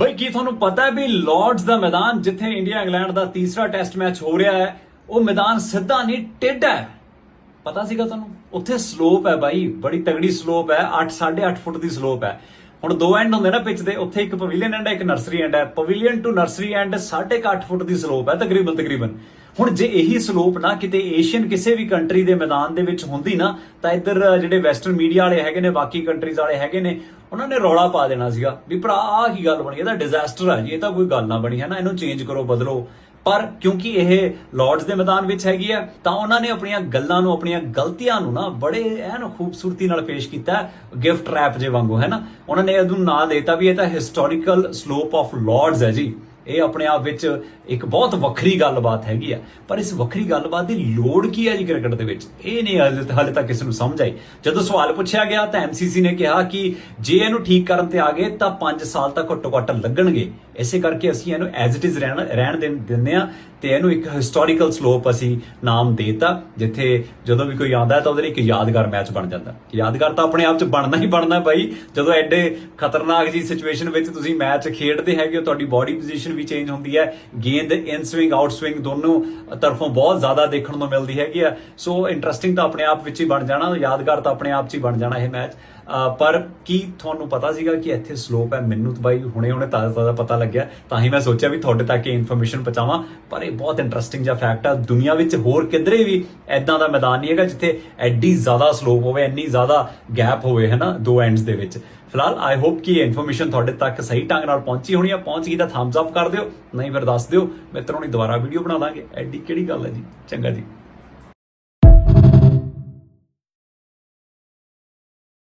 ਬਈ ਕੀ ਤੁਹਾਨੂੰ ਪਤਾ ਹੈ ਵੀ ਲਾਰਡਸ ਦਾ ਮੈਦਾਨ ਜਿੱਥੇ ਇੰਡੀਆ ਇੰਗਲੈਂਡ ਦਾ ਤੀਸਰਾ ਟੈਸਟ ਮੈਚ ਹੋ ਰਿਹਾ ਹੈ, ਉਹ ਮੈਦਾਨ ਸਿੱਧਾ ਨਹੀਂ ਟੇਢਾ ਹੈ। ਪਤਾ ਸੀਗਾ ਤੁਹਾਨੂੰ? ਉੱਥੇ ਸਲੋਪ ਹੈ ਬਾਈ, ਬੜੀ ਤਗੜੀ ਸਲੋਪ ਹੈ 8 8.5 ਫੁੱਟ ਦੀ ਸਲੋਪ ਹੈ। ਹੁਣ ਦੋ ਐਂਡ ਹੁੰਦੇ ਨਾ ਪਿਚ ਦੇ, ਉੱਥੇ ਇੱਕ ਪਵੇਲੀਅਨ ਐਂਡ ਹੈ, ਇੱਕ ਨਰਸਰੀ ਐਂਡ ਹੈ। Pavilion to nursery end 8.5 foot the slope ਹੈ, ਤਕਰੀਬਨ ਤਕਰੀਬਨ। ਹੁਣ ਜੇ ਇਹੀ ਸਲੋਪ ਨਾ ਕਿਤੇ ਏਸ਼ੀਅਨ ਕਿਸੇ ਵੀ ਕੰਟਰੀ ਦੇ ਮੈਦਾਨ ਦੇ ਵਿੱਚ ਹੁੰਦੀ ਨਾ, ਤਾਂ ਇੱਧਰ ਜਿਹੜੇ ਵੈਸਟਰਨ ਮੀਡੀਆ ਵਾਲੇ ਹੈਗੇ ਨੇ, ਬਾਕੀ ਕੰਟਰੀਜ਼ ਵਾਲੇ ਹੈਗੇ ਨੇ, ਉਹਨਾਂ ਨੇ ਰੌਲਾ ਪਾ ਦੇਣਾ ਸੀਗਾ ਵੀ ਭਰਾ, ਆਹ ਕੀ ਗੱਲ ਬਣੀ? ਇਹ ਤਾਂ ਡਿਜ਼ਾਸਟਰ ਹੈ ਜੀ, ਇਹ ਤਾਂ ਕੋਈ ਗੱਲ ਨਾ ਬਣੀ, ਹੈ ਨਾ? ਇਹਨੂੰ ਚੇਂਜ ਕਰੋ, ਬਦਲੋ। ਪਰ ਕਿਉਂਕਿ ਇਹ ਲਾਰਡਸ ਦੇ ਮੈਦਾਨ ਵਿੱਚ ਹੈਗੀ ਹੈ ਤਾਂ ਉਹਨਾਂ ਨੇ ਆਪਣੀਆਂ ਗੱਲਾਂ ਨੂੰ, ਆਪਣੀਆਂ ਗਲਤੀਆਂ ਨੂੰ ਨਾ ਬੜੇ ਐਨ ਖੂਬਸੂਰਤੀ ਨਾਲ ਪੇਸ਼ ਕੀਤਾ ਗਿਫਟ ਰੈਪ ਜੇ ਵਾਂਗੂ, ਹੈ ਨਾ? ਉਹਨਾਂ ਨੇ ਇਹਨੂੰ ਨਾਂ ਦੇਤਾ ਵੀ ਇਹ ਤਾਂ ਹਿਸਟੋਰੀਕਲ ਸਲੋਪ ਆਫ ਲਾਰਡਸ ਹੈ ਜੀ। ਇਹ ਆਪਣੇ ਆਪ ਵਿੱਚ ਇੱਕ ਬਹੁਤ ਵੱਖਰੀ ਗੱਲਬਾਤ ਹੈਗੀ ਆ। ਪਰ ਇਸ ਵੱਖਰੀ ਗੱਲਬਾਤ ਦੀ ਲੋੜ ਕੀ ਹੈ ਜੀ ਕ੍ਰਿਕਟ ਦੇ ਵਿੱਚ? ਇਹ ਨਹੀਂ ਹਾਲੇ ਹਾਲੇ ਤੱਕ ਕਿਸੇ ਨੂੰ ਸਮਝ ਆਈ। ਜਦੋਂ ਸਵਾਲ ਪੁੱਛਿਆ ਗਿਆ ਤਾਂ ਐਮਸੀਸੀ ਨੇ ਕਿਹਾ ਕਿ ਜੇ ਇਹਨੂੰ ਠੀਕ ਕਰਨ ਤੇ ਆ ਗਏ ਤਾਂ 5 ਸਾਲ ਤੱਕ ਘੱਟੋ ਘੱਟ ਲੱਗਣਗੇ। ਇਸੇ ਕਰਕੇ ਅਸੀਂ ਇਹਨੂੰ ਐਜ਼ ਇਟ ਇਜ਼ ਰਹਿਣ ਰਹਿਣ ਦੇ- ਦਿੰਦੇ ਆ ਤੇ ਇਹਨੂੰ ਇੱਕ ਹਿਸਟੋਰੀਕਲ ਸਲੋਪ ਅਸੀਂ ਨਾਮ ਦੇਤਾ, ਜਿੱਥੇ ਜਦੋਂ ਵੀ ਕੋਈ ਆਉਂਦਾ ਤਾਂ ਉਹਦੇ ਲਈ ਇੱਕ ਯਾਦਗਾਰ ਮੈਚ ਬਣ ਜਾਂਦਾ। ਯਾਦਗਾਰ ਤਾਂ ਆਪਣੇ ਆਪ 'ਚ ਬਣਨਾ ਹੀ ਬਣਨਾ ਬਾਈ, ਜਦੋਂ ਐਡੇ ਖਤਰਨਾਕ ਜੀ ਸਿਚੁਏਸ਼ਨ ਵਿੱਚ ਤੁਸੀਂ ਮੈਚ ਖੇਡਦੇ ਹੈਗੇ ਹੋ, ਤੁਹਾਡੀ ਬਾਡੀ ਪੋਜੀਸ਼ਨ ਵੀ ਚੇਂਜ ਹੁੰਦੀ ਹੈ ਗੇਂਦ ਇਨ ਸਵਿੰਗ ਆਊਟ ਸਵਿੰਗ ਦੋਨੋਂ ਤਰਫੋਂ ਬਹੁਤ ਜ਼ਿਆਦਾ ਦੇਖਣ ਨੂੰ ਮਿਲਦੀ ਹੈਗੀ ਆ। ਸੋ ਇੰਟਰਸਟਿੰਗ ਤਾਂ ਆਪਣੇ ਆਪ ਵਿੱਚ ਹੀ ਬਣ ਜਾਣਾ, ਯਾਦਗਾਰ ਤਾਂ ਆਪਣੇ ਆਪ 'ਚ ਹੀ ਬਣ ਜਾਣਾ ਇਹ ਮੈਚ ਪਰ ਕੀ ਤੁਹਾਨੂੰ ਪਤਾ ਸੀਗਾ ਕਿ ਇੱਥੇ ਸਲੋਪ ਹੈ? ਮੈਨੂੰ ਤਾਂ ਬਾਈ ਹੁਣੇ ਹੁਣੇ ਤਾਜ਼ਾ ਤਾਜ਼ਾ ਪਤਾ ਲੱਗ ਲੱਗਿਆ, ਤਾਂ ਹੀ ਮੈਂ ਸੋਚਿਆ ਵੀ ਤੁਹਾਡੇ ਤੱਕ ਇਹ ਇਨਫੋਰਮੇਸ਼ਨ ਪਹੁੰਚਾਵਾਂ। ਪਰ ਇਹ ਬਹੁਤ ਇੰਟਰਸਟਿੰਗ ਜਿਹਾ ਫੈਕਟ ਹੈ ਦੁਨੀਆ ਵਿੱਚ ਹੋਰ ਕਿਧਰੇ ਵੀ ਐਦਾਂ ਦਾ ਮੈਦਾਨ ਨਹੀਂ ਹੈਗਾ ਜਿੱਥੇ ਐਡੀ ਜ਼ਿਆਦਾ ਸਲੋਪ ਹੋਵੇ ਇੰਨੀ ਜ਼ਿਆਦਾ ਗੈਪ ਹੋਵੇ ਹੈ ਦੋ ਐਂਡਸ ਦੇ ਵਿੱਚ। ਫਿਲਹਾਲ ਆਈ ਹੋਪ ਕਿ ਇਹ ਇਨਫੋਰਮੇਸ਼ਨ ਤੁਹਾਡੇ ਤੱਕ ਸਹੀ ਢੰਗ ਨਾਲ ਪਹੁੰਚੀ ਹੋਣੀ ਆ। ਪਹੁੰਚ ਗਈ ਤਾਂ ਥੰਬਸ ਅਪ ਕਰ ਦਿਓ, ਨਹੀਂ ਫਿਰ ਦੱਸ ਦਿਓ। ਮਿੱਤਰੋਂ ਨਹੀਂ ਦੁਬਾਰਾ ਵੀਡੀਓ ਬਣਾ ਲਾਂਗੇ ਐਡੀ ਕਿਹੜੀ ਗੱਲ ਹੈ ਜੀ? ਚੰਗਾ ਜੀ।